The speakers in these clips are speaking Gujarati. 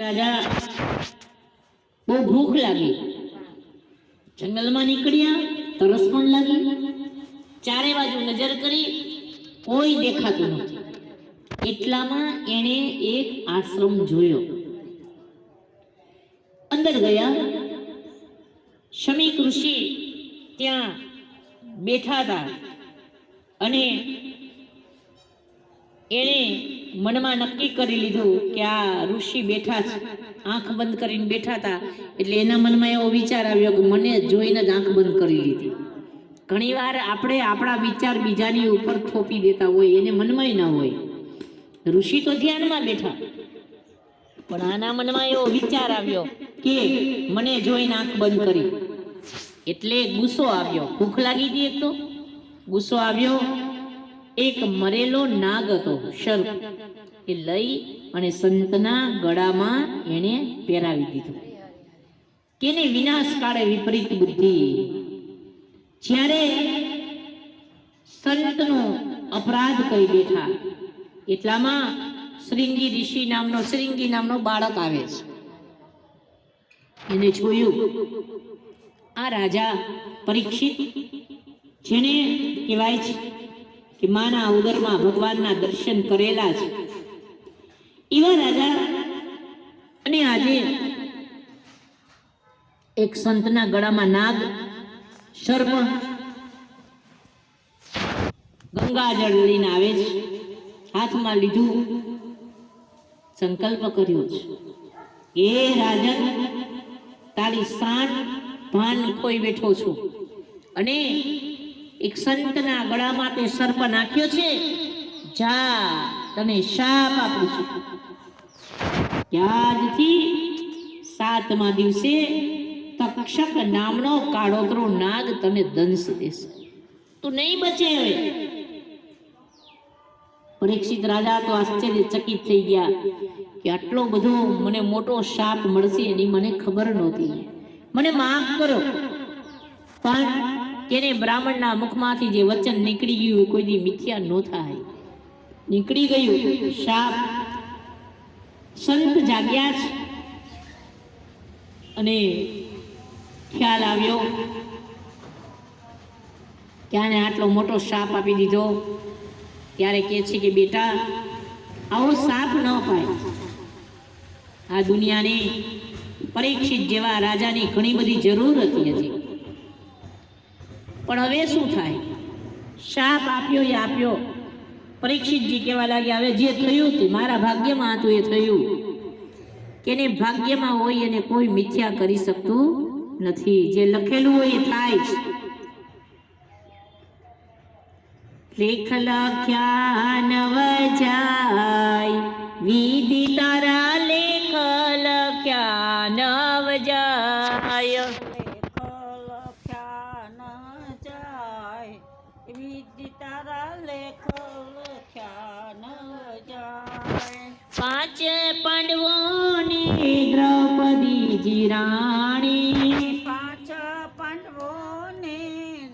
રાજા, બહુ ભૂખ લાગી. જંગલમાં નીકળ્યા, તરસ પણ લાગી. ચારે બાજુ નજર કરી, કોઈ દેખાતું નથી. એટલામાં એણે એક આશ્રમ જોયો. અંદર ગયા. શમી ઋષિ ત્યાં બેઠા હતા. અને એણે મનમાં નક્કી કરી લીધું કે આ ઋષિ બેઠા છે, આંખ બંધ કરીને બેઠા હતા. એટલે એના મનમાં એવો વિચાર આવ્યો કે મને જોઈને જ આંખ બંધ કરી લીધી. ઘણીવાર આપણે આપણા વિચાર બીજાની ઉપર થોપી દેતા હોય, એને મનમાંય ના હોય. ઋષિ તો ધ્યાનમાં બેઠા. પણ આના મનમાં એવો વિચાર આવ્યો કે મને જોઈને આંખ બંધ કરી. એટલે ગુસ્સો આવ્યો. ભૂખ લાગી હતી એક તો. ગુસ્સો આવ્યો એક મરેલો નાગ હતો સર્પ એ લઈ અને સંતના ગળામાં એણે પહેરાવી દીધું. કેને વિનાશ કાળે વિપરીત બુદ્ધિ. જ્યારે સંતનો અપરાધ કરી બેઠા, એટલામાં શ્રીંગી ઋષિ નામનો, શ્રીંગી નામનો બાળક આવે છે. એને જોયું, આ રાજા પરીક્ષિત, જેને કહેવાય છે કે માના ઉદરમાં ભગવાનના દર્શન કરેલા છે. એવા રાજા અને આજે એક સંતના ગળામાં નાગ સર્પ ગંગાજળ લઈને આવે છે. હાથમાં લીધું સંકલ્પ કર્યો છે. એ રાજન તારી સાંઠ ભાન ખોઈ બેઠો છું. અને એક સંતના ગળામાં તે સર્પ નાખ્યો છે. જા, તને શાપ આપું છું. ત્યારથી સાતમા દિવસે તક્ષક નામનો કાળોતરો નાગ તને દંશ દેશે. તું નહીં બચે હવે. પરીક્ષિત રાજા તો આશ્ચર્યચકિત થઈ ગયા કે આટલો બધો મને મોટો શાપ મળશે એની મને ખબર નહોતી. મને માફ કરો. પણ તેને બ્રાહ્મણના મુખમાંથી જે વચન નીકળી ગયું કોઈ દી મિથ્યા ન થાય. નીકળી ગયું શાપ. સંત જાગ્યા છે અને ખ્યાલ આવ્યો કે આટલો મોટો શાપ આપી દીધો. ત્યારે કહે છે કે, બેટા, આવો સાપ ન પાય. આ દુનિયાને પરીક્ષિત જેવા રાજાની ઘણી બધી જરૂર હતી હજી. પણ હવે શું થાય? શાપ આપ્યો એ આપ્યો. પરીક્ષિતજી કહેવા લાગ્યા, હવે જે થયું તે મારા ભાગ્યમાં હતું, એ થયું. કે એને ભાગ્યમાં હોય એને કોઈ મિથ્યા કરી શકતું નથી. જે લખેલું હોય એ થાય જ. લેખ લખ્યા નવ જાય વિધિ તારા લેખ લખ્યા નવ જાય દ્રૌપદીજી રાણી પાંચ પાંડવોને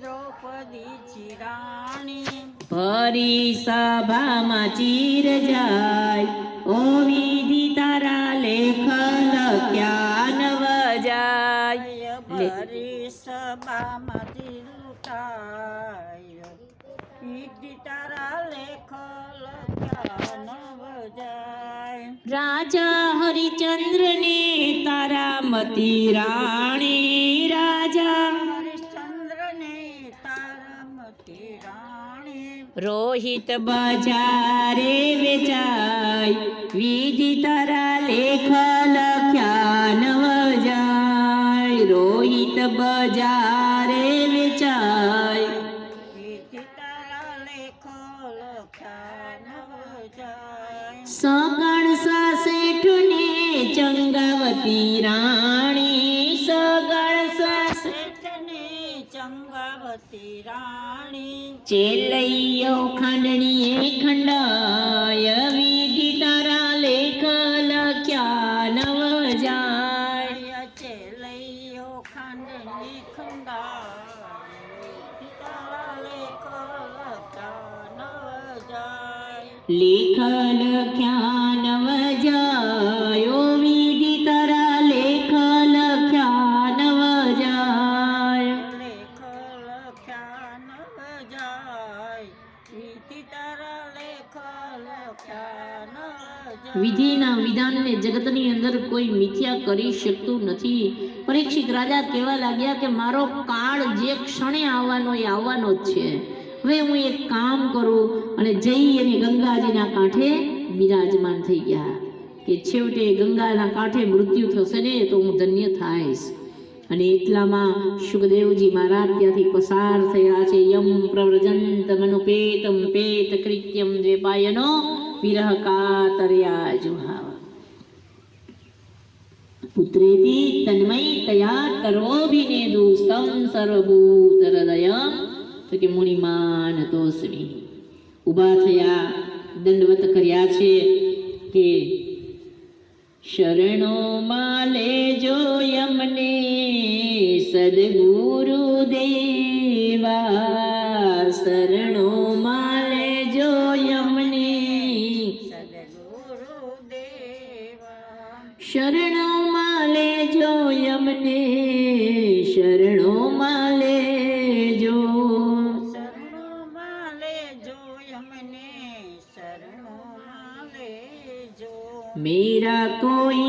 દ્રૌપદી ચિરાણી. ભરી સભામાં ચીર જાય. ઓ વિધિ તારા લેખ લખ્યા નવ જાય ભરી સભામાં લૂંટાય વિધિ તારા લેખ લખ્યા નવ જાય રાજા હરિચંદ્રને તારા મતી રાણી રાજા. રોહિત બજારે વેચાય. વિધિ તારા લેખ લખ્યા નવ જાય રોહિત બજારે ચંગાવતી રાણી સગળ સાસ. શેઠને ચંગાવતી રાણી. ચેલૈયો ખાંડણીએ ખંડાય વિધિ તારા લેખ લખ્યા નવ જાય ચેલૈયો ખંડણી ખંડાય પિતા લેખ લખ્યા નવ જાય લેખ લખ્યા વિધાનને જગતની અંદર કોઈ મિથ્યા કરી શકતું નથી. પરીક્ષિત રાજા કહેવા લાગ્યા કે મારો કાળ જે ક્ષણે આવવાનો એ આવવાનો જ છે. હવે હું એક કામ કરું અને જઈ અને ગંગાજીના કાંઠે બિરાજમાન થઈ ગયા. કે છેવટે ગંગાના કાંઠે મૃત્યુ થશે ને તો હું ધન્ય થાઈશ. અને એટલામાં સુખદેવજી મહારાજ ત્યાંથી પસાર થયા છે. યમ પ્રવ્રજંત મનુપેતમ પેત કૃત્યમ દ્વેપાયનો વિરહ કાતર્યા જુહાવ પુત્રેતિ તન્મય તયા કરોભિનેદુ સ્તમ સર્વભૂત હૃદયમ તો કે મુનિમાન તોસ્મી ઊભા થયા દંડવત કર્યા છે કે શરણો માલે જો યમને સદગુરુ દેવા શરણોમાં શરણો માલે જો અમને શરણો માલે જો શરણો માલે જો અમને શરણો માલે જો મેરા કોઈ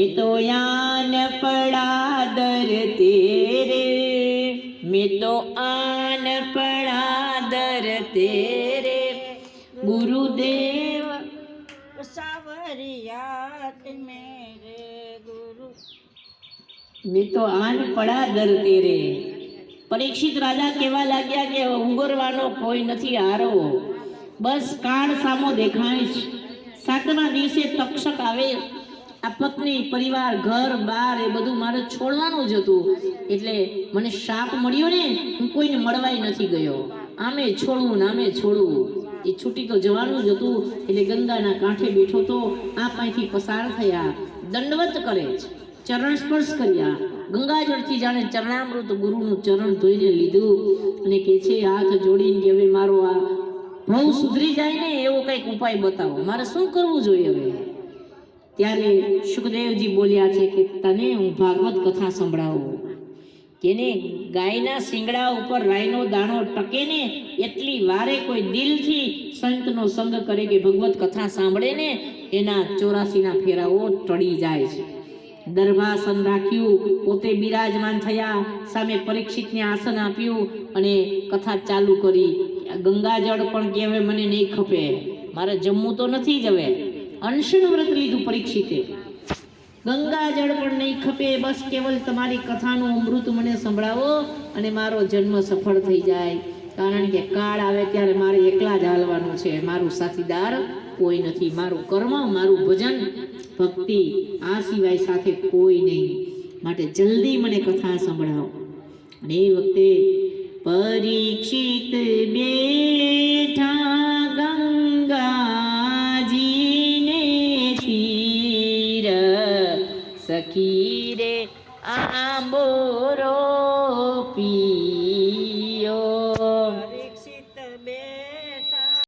मैं तो आन पड़ा दर तेरे मैं तो आन पड़ा दर तेरे गुरुदेव સાવરિયાત મેરે ગુરુ मैं तो आन पड़ा दर तेरे પરીક્ષિત રાજા કહેવા લાગ્યા કે ઉંગરવાનો કોઈ નથી હારો બસ કાળ સામો દેખાય છે સાતમા દિવસે તક્ષક આવે આ પત્ની, પરિવાર, ઘર, બાર એ બધું મારે છોડવાનું જ હતું. એટલે મને શાપ મળ્યો ને, હું કોઈને મળવાય નથી ગયો. આમે છોડવું ને આમે છોડવું. એ છૂટી તો જવાનું જ હતું, એટલે ગંગાના કાંઠે બેઠો તો આ પાસેથી પસાર થયા. દંડવત કરે જ. ચરણ સ્પર્શ કર્યા. ગંગાજળથી જાણે ચરણામૃત ગુરુનું ચરણ ધોઈને લીધું અને કે છે, હાથ જોડીને કે હવે મારો આ બહુ સુધરી જાય ને, એવો કંઈક ઉપાય બતાવો. મારે શું કરવું જોઈએ હવે? ત્યારે સુખદેવજી બોલ્યા છે કે તને હું ભાગવત કથા સંભળાવું. કેને ગાયના શિંગડા ઉપર રાયનો દાણો ટકે ને એટલી વારે કોઈ દિલથી સંતનો સંગ કરે કે ભગવત કથા સાંભળે ને એના ચોરાસીના ફેરાઓ ટળી જાય છે. દરભાસન રાખ્યું, પોતે બિરાજમાન થયા, સામે પરીક્ષિતને આસન આપ્યું અને કથા ચાલુ કરી. ગંગાજળ પણ કહેવે મને નહીં ખપે. મારે જમવું તો નથી જ હવે. અનશન વ્રત લીધું પરીક્ષિતે. ગંગાજળ પણ નહીં ખપે, બસ કેવલ તમારી કથાનું અમૃત મને સંભળાવો અને મારો જન્મ સફળ થઈ જાય. કારણ કે કાળ આવે ત્યારે મારે એકલા જ હાલવાનું છે. મારું સાથીદાર કોઈ નથી. મારું કર્મ, મારું ભજન, ભક્તિ, આ સિવાય સાથે કોઈ નહીં. માટે જલ્દી મને કથા સંભળાવો. અને એ વખતે પરીક્ષિત રે